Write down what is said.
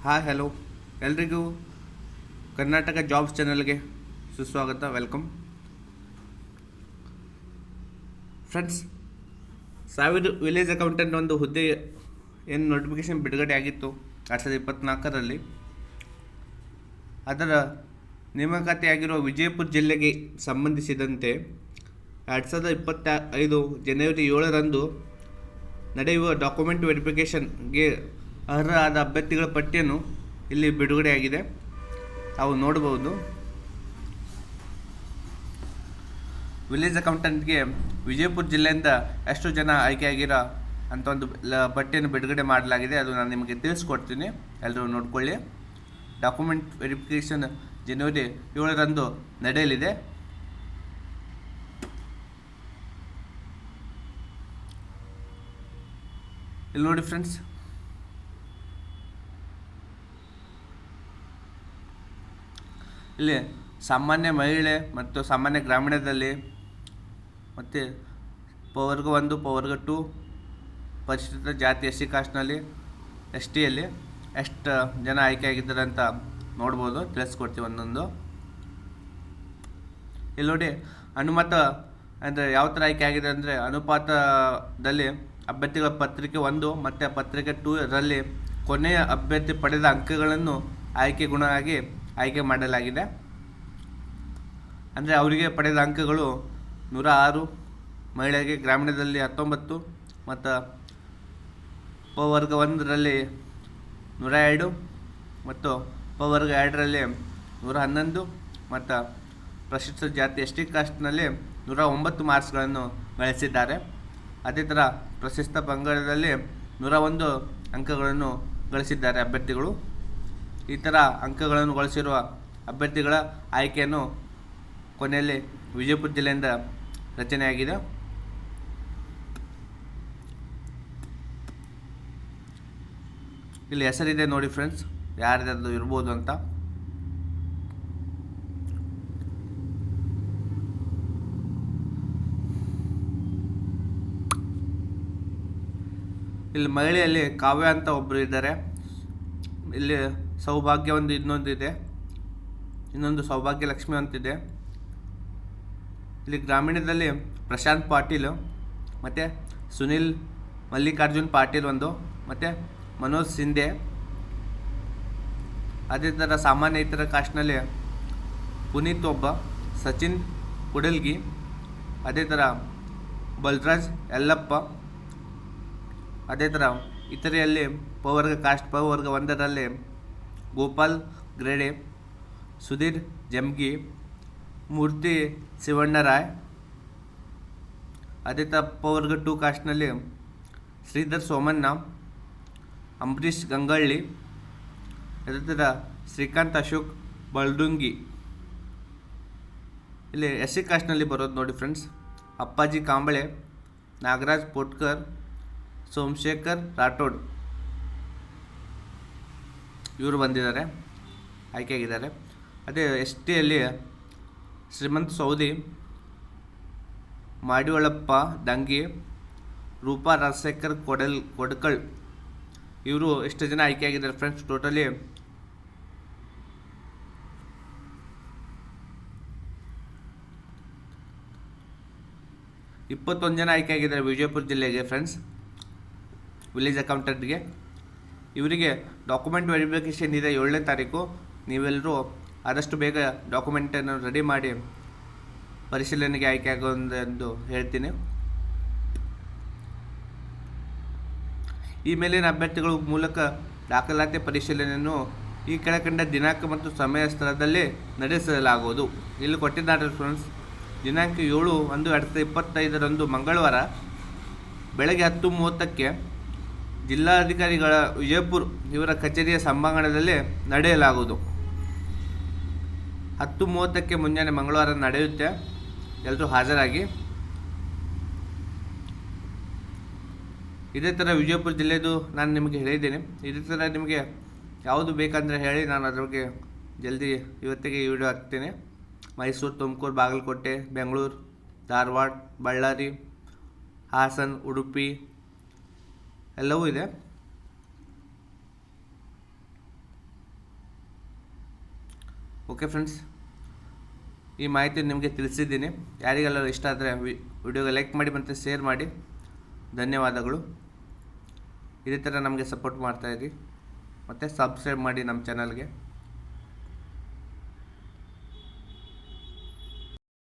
Hi hello ಎಲ್ರಿಗೂ Karnataka jobs ಚಾನಲ್ಗೆ ಸುಸ್ವಾಗತ ವೆಲ್ಕಮ್ ಫ್ರೆಂಡ್ಸ್ ಸಾವಿರ ವಿಲೇಜ್ ಅಕೌಂಟೆಂಟ್ ಒಂದು ಹುದ್ದೆ ಏನು ನೋಟಿಫಿಕೇಶನ್ ಬಿಡುಗಡೆ ಆಗಿತ್ತು ಎರಡು ಸಾವಿರದ ಇಪ್ಪತ್ತ್ನಾಲ್ಕರಲ್ಲಿ ಅದರ ನೇಮಕಾತಿಯಾಗಿರುವ ವಿಜಯಪುರ ಜಿಲ್ಲೆಗೆ ಸಂಬಂಧಿಸಿದಂತೆ ಎರಡು ಸಾವಿರದ ಇಪ್ಪತ್ತ ಐದು ಜನವರಿ ಏಳರಂದು ನಡೆಯುವ ಡಾಕ್ಯುಮೆಂಟ್ ವೆರಿಫಿಕೇಷನ್ಗೆ ಅರ್ಹರಾದ ಅಭ್ಯರ್ಥಿಗಳ ಪಟ್ಟಿಯನ್ನು ಇಲ್ಲಿ ಬಿಡುಗಡೆಯಾಗಿದೆ. ತಾವು ನೋಡಬಹುದು. ವಿಲೇಜ್ ಅಕೌಂಟೆಂಟ್ಗೆ ವಿಜಯಪುರ ಜಿಲ್ಲೆಯಿಂದ ಎಷ್ಟು ಜನ ಆಯ್ಕೆಯಾಗಿರೋ ಅಂತ ಒಂದು ಪಟ್ಟಿಯನ್ನು ಬಿಡುಗಡೆ ಮಾಡಲಾಗಿದೆ. ಅದು ನಾನು ನಿಮಗೆ ತಿಳಿಸ್ಕೊಡ್ತೀನಿ. ಎಲ್ಲರೂ ನೋಡಿಕೊಳ್ಳಿ. ಡಾಕ್ಯುಮೆಂಟ್ ವೆರಿಫಿಕೇಷನ್ ಜನವರಿ ಏಳರಂದು ನಡೆಯಲಿದೆ. ಇಲ್ಲಿ ನೋಡಿ ಫ್ರೆಂಡ್ಸ್ ಇಲ್ಲಿ ಸಾಮಾನ್ಯ ಮಹಿಳೆ ಮತ್ತು ಸಾಮಾನ್ಯ ಗ್ರಾಮೀಣದಲ್ಲಿ ಮತ್ತು ಪವರ್ಗ ಒಂದು, ಪವರ್ಗ ಟು ಪರಿಶಿಷ್ಟ ಜಾತಿ ಎಸ್ ಸಿ ಕಾಸ್ಟ್ನಲ್ಲಿ ಎಸ್ ಟಿಯಲ್ಲಿ ಎಷ್ಟು ಜನ ಆಯ್ಕೆ ಆಗಿದ್ದಾರೆ ಅಂತ ನೋಡ್ಬೋದು, ತಿಳಿಸ್ಕೊಡ್ತೀವಿ ಒಂದೊಂದು. ಇಲ್ಲಿ ನೋಡಿ ಅನುಮತ ಅಂದರೆ ಯಾವ ಥರ ಆಯ್ಕೆ ಆಗಿದೆ ಅಂದರೆ ಅನುಪಾತದಲ್ಲಿ ಅಭ್ಯರ್ಥಿಗಳ ಪತ್ರಿಕೆ ಒಂದು ಮತ್ತು ಪತ್ರಿಕೆ ಟೂ ರಲ್ಲಿ ಕೊನೆಯ ಅಭ್ಯರ್ಥಿ ಪಡೆದ ಅಂಕಗಳನ್ನು ಆಯ್ಕೆ ಗುಣವಾಗಿ ಆಯ್ಕೆ ಮಾಡಲಾಗಿದೆ. ಅಂದರೆ ಅವರಿಗೆ ಪಡೆದ ಅಂಕಗಳು ನೂರ ಆರು ಮಹಿಳೆಗೆ ಗ್ರಾಮೀಣದಲ್ಲಿ ಹತ್ತೊಂಬತ್ತು ಮತ್ತು ಉಪವರ್ಗ ಒಂದರಲ್ಲಿ ನೂರ ಎರಡು ಮತ್ತು ಉಪವರ್ಗ ಎರಡರಲ್ಲಿ ನೂರ ಹನ್ನೊಂದು ಮತ್ತು ಪ್ರಶಸ್ತ ಜಾತಿ ಎಸ್ ಟಿ ಕಾಸ್ಟ್ನಲ್ಲಿ ನೂರ ಒಂಬತ್ತು ಮಾರ್ಕ್ಸ್ಗಳನ್ನು ಗಳಿಸಿದ್ದಾರೆ. ಅದೇ ಥರ ಪ್ರಶಸ್ತ ಪಂಗಡದಲ್ಲಿ ನೂರ ಒಂದು ಅಂಕಗಳನ್ನು ಗಳಿಸಿದ್ದಾರೆ ಅಭ್ಯರ್ಥಿಗಳು. ಈ ಥರ ಅಂಕಗಳನ್ನು ಗಳಿಸಿರುವ ಅಭ್ಯರ್ಥಿಗಳ ಆಯ್ಕೆಯನ್ನು ಕೊನೆಯಲ್ಲಿ ವಿಜಯಪುರ ಜಿಲ್ಲೆಯಿಂದ ರಚನೆಯಾಗಿದೆ. ಇಲ್ಲಿ ಹೆಸರಿದೆ ನೋಡಿ ಫ್ರೆಂಡ್ಸ್ ಯಾರ್ದು ಇರ್ಬೋದು ಅಂತ. ಇಲ್ಲಿ ಮಹಿಳೆಯಲ್ಲಿ ಕಾವ್ಯ ಅಂತ ಒಬ್ಬರು ಇದ್ದಾರೆ. ಇಲ್ಲಿ ಸೌಭಾಗ್ಯ ಒಂದು ಇನ್ನೊಂದಿದೆ. ಇನ್ನೊಂದು ಸೌಭಾಗ್ಯ ಲಕ್ಷ್ಮಿ ಅಂತಿದೆ. ಇಲ್ಲಿ ಗ್ರಾಮೀಣದಲ್ಲಿ ಪ್ರಶಾಂತ್ ಪಾಟೀಲ್, ಮತ್ತು ಸುನಿಲ್ ಮಲ್ಲಿಕಾರ್ಜುನ್ ಪಾಟೀಲ್ ಒಂದು, ಮತ್ತು ಮನೋಜ್ ಸಿಂಧೆ. ಅದೇ ಥರ ಸಾಮಾನ್ಯ ಇತರ ಕಾಸ್ಟ್ನಲ್ಲಿ ಪುನೀತ್ ಒಬ್ಬ, ಸಚಿನ್ ಕುಡಲ್ಗಿ, ಅದೇ ಥರ ಬಲರಾಜ್ ಯಲ್ಲಪ್ಪ, ಅದೇ ಥರ ಇತರೆಯಲ್ಲಿ ಪವರ್ಗ, ಕಾಸ್ಟ್ ಪವರ್ಗ ಒಂದರಲ್ಲಿ ಗೋಪಾಲ್, ಗ್ರೇಡೆ, ಸುಧೀರ್, ಜಮ್ಗಿ, ಮೂರ್ತಿ, ಶಿವಣ್ಣರಾಯ್ ಅದೇ ಥರ ಪವರ್ಗ ಟು ಕಾಸ್ಟ್ನಲ್ಲಿ ಶ್ರೀಧರ್ ಸೋಮಣ್ಣ, ಅಂಬರೀಷ್ ಗಂಗಳ್ಳಿ ಅದೇ ಥರ ಶ್ರೀಕಾಂತ್ ಅಶೋಕ್ ಬಲ್ಡುಂಗಿ ಇಲ್ಲಿ ಎಸ್ ಸಿ ಕಾಸ್ಟ್ನಲ್ಲಿ ಬರೋದು ನೋಡಿ ಫ್ರೆಂಡ್ಸ್. ಅಪ್ಪಾಜಿ ಕಾಂಬಳೆ, ನಾಗರಾಜ್ ಪೋಟ್ಕರ್, ಸೋಮಶೇಖರ್ ರಾಠೋಡ್. ಇವರು ಬಂದಿದ್ದಾರೆ, ಆಯ್ಕೆಯಾಗಿದ್ದಾರೆ. ಅದೇ ಎಸ್ ಟಿಯಲ್ಲಿ ಶ್ರೀಮಂತ್ ಸೌದಿ, ಮಾಡಿವಳಪ್ಪ ದಂಗಿ, ರೂಪಾ ರಾಜಶೇಖರ್ ಕೊಡಲ್, ಕೊಡ್ಕಳ್ ಇವರು ಎಷ್ಟು ಜನ ಆಯ್ಕೆಯಾಗಿದ್ದಾರೆ ಫ್ರೆಂಡ್ಸ್ ಟೋಟಲಿ ಇಪ್ಪತ್ತೊಂದು ಜನ ಆಯ್ಕೆಯಾಗಿದ್ದಾರೆ ವಿಜಯಪುರ ಜಿಲ್ಲೆಗೆ ಫ್ರೆಂಡ್ಸ್ ವಿಲೇಜ್ ಅಕೌಂಟೆಂಟ್ಗೆ ಇವರಿಗೆ ಡಾಕ್ಯುಮೆಂಟ್ ವೆರಿಫಿಕೇಷನ್ ಇದೆ ಏಳನೇ ತಾರೀಕು. ನೀವೆಲ್ಲರೂ ಆದಷ್ಟು ಬೇಗ ಡಾಕ್ಯುಮೆಂಟನ್ನು ರೆಡಿ ಮಾಡಿ ಪರಿಶೀಲನೆಗೆ ಆಯ್ಕೆ ಆಗೋದೆಂದು ಹೇಳ್ತೀನಿ. ಈ ಮೇಲಿನ ಅಭ್ಯರ್ಥಿಗಳ ಮೂಲಕ ದಾಖಲಾತಿ ಪರಿಶೀಲನೆಯನ್ನು ಈ ಕೆಳಕಂಡ ದಿನಾಂಕ ಮತ್ತು ಸಮಯ ಸ್ಥಳದಲ್ಲಿ ನಡೆಸಲಾಗುವುದು. ಇಲ್ಲಿ ಕೊಟ್ಟಿದ್ದಾರೆ ಫ್ರೆಂಡ್ಸ್ ದಿನಾಂಕ ಏಳು ಒಂದು ಎರಡು ಸಾವಿರದ ಇಪ್ಪತ್ತೈದರಂದು ಮಂಗಳವಾರ, ಬೆಳಗ್ಗೆ ಹತ್ತು ಮೂವತ್ತಕ್ಕೆ ಜಿಲ್ಲಾಧಿಕಾರಿಗಳ ವಿಜಯಪುರ ಇವರ ಕಚೇರಿಯ ಸಭಾಂಗಣದಲ್ಲಿ ನಡೆಯಲಾಗುವುದು. ಹತ್ತು ಮೂವತ್ತಕ್ಕೆ ಮುಂಜಾನೆ ಮಂಗಳವಾರ ನಡೆಯುತ್ತೆ. ಎಲ್ಲರೂ ಹಾಜರಾಗಿ. ಇದೇ ಥರ ವಿಜಯಪುರ ಜಿಲ್ಲೆದು ನಾನು ನಿಮಗೆ ಹೇಳಿದ್ದೇನೆ. ಇದೇ ಥರ ನಿಮಗೆ ಯಾವುದು ಬೇಕಂದರೆ ಹೇಳಿ ನಾನು ಅದ್ರ ಬಗ್ಗೆ ಜಲ್ದಿ ಇವತ್ತಿಗೆ ಈ ವಿಡಿಯೋ ಹಾಕ್ತೇನೆ. ಮೈಸೂರು, ತುಮಕೂರು, ಬಾಗಲಕೋಟೆ, ಬೆಂಗಳೂರು, ಧಾರವಾಡ, ಬಳ್ಳಾರಿ, ಹಾಸನ, ಉಡುಪಿ ಎಲ್ಲವೂ ಇದೆ. ಓಕೆ ಫ್ರೆಂಡ್ಸ್ ಈ ಮಾಹಿತಿ ನಿಮಗೆ ತಿಳಿಸಿದ್ದೀನಿ. ಯಾರಿಗೆಲ್ಲರೂ ಇಷ್ಟ ಆದರೆ ವಿಡಿಯೋಗೆ ಲೈಕ್ ಮಾಡಿ ಮತ್ತು ಶೇರ್ ಮಾಡಿ. ಧನ್ಯವಾದಗಳು. ಇದೇ ಥರ ನಮಗೆ ಸಪೋರ್ಟ್ ಮಾಡ್ತಾಯಿರಿ ಮತ್ತು ಸಬ್ಸ್ಕ್ರೈಬ್ ಮಾಡಿ ನಮ್ಮ ಚಾನಲ್ಗೆ